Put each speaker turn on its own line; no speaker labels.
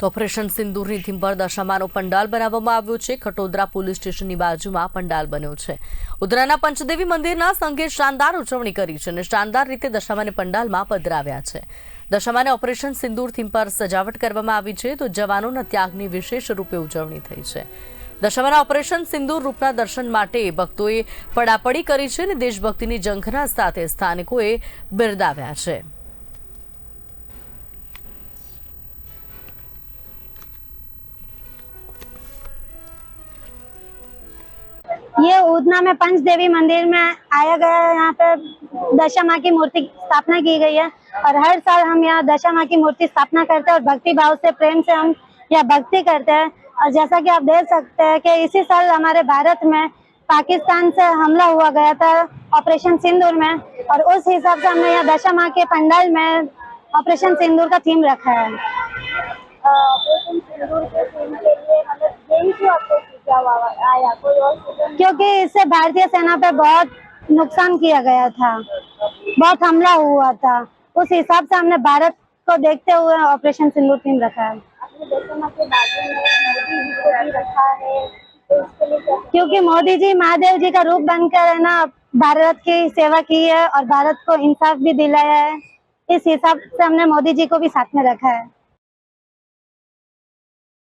તો ઓપરેશન સિંદૂરની પર દશામાનો પંડાલ બનાવવામાં આવ્યો છે. ખટોદરા પોલીસ સ્ટેશનની બાજુમાં પંડાલ બન્યો છે. ઉધરાના પંચદેવી મંદિરના સંઘે શાનદાર ઉજવણી કરી છે અને શાનદાર રીતે દશામાને પંડાલમાં પધરાવ્યા છે. દશામાને ઓપરેશન સિંદૂર થીમ પર સજાવટ કરવામાં આવી છે તો જવાનોના ત્યાગની વિશેષ રૂપે ઉજવણી થઈ છે. દશામાના ઓપરેશન સિંદૂર રૂપના દર્શન માટે ભક્તોએ પડાપડી કરી છે અને દેશભક્તિની ઝંખના સાથે સ્થાનિકોએ બિરદાવ્યા છે.
ये उधना में पंच देवी मंदिर में आया गया है। यहाँ पे दशा माँ की मूर्ति स्थापना की गई है और हर साल हम यहाँ दशा माँ की मूर्ति स्थापना करते हैं और भक्ति भाव से, प्रेम से हम यहाँ भक्ति करते हैं। और जैसा कि आप देख सकते हैं कि इसी साल हमारे भारत में पाकिस्तान से हमला हुआ गया था ऑपरेशन सिंदूर में और उस हिसाब से हमने यहाँ दशा माँ के पंडाल में ऑपरेशन सिंदूर का थीम रखा है
ऑपरेशन सिंदूर के फ़िल्म के लिए मतलब यही क्यों आपको सुझाव आवा- आया
क्योंकि इससे भारतीय सेना पे बहुत नुकसान किया गया था। बहुत हमला हुआ था। उस हिसाब से हमने भारत को देखते हुए ऑपरेशन सिंदूर टीम रखा है। क्योंकि मोदी जी महादेव जी का रूप बनकर है ना, भारत की सेवा की है और भारत को इंसाफ भी दिलाया है। इस हिसाब से हमने मोदी जी को भी साथ में रखा है।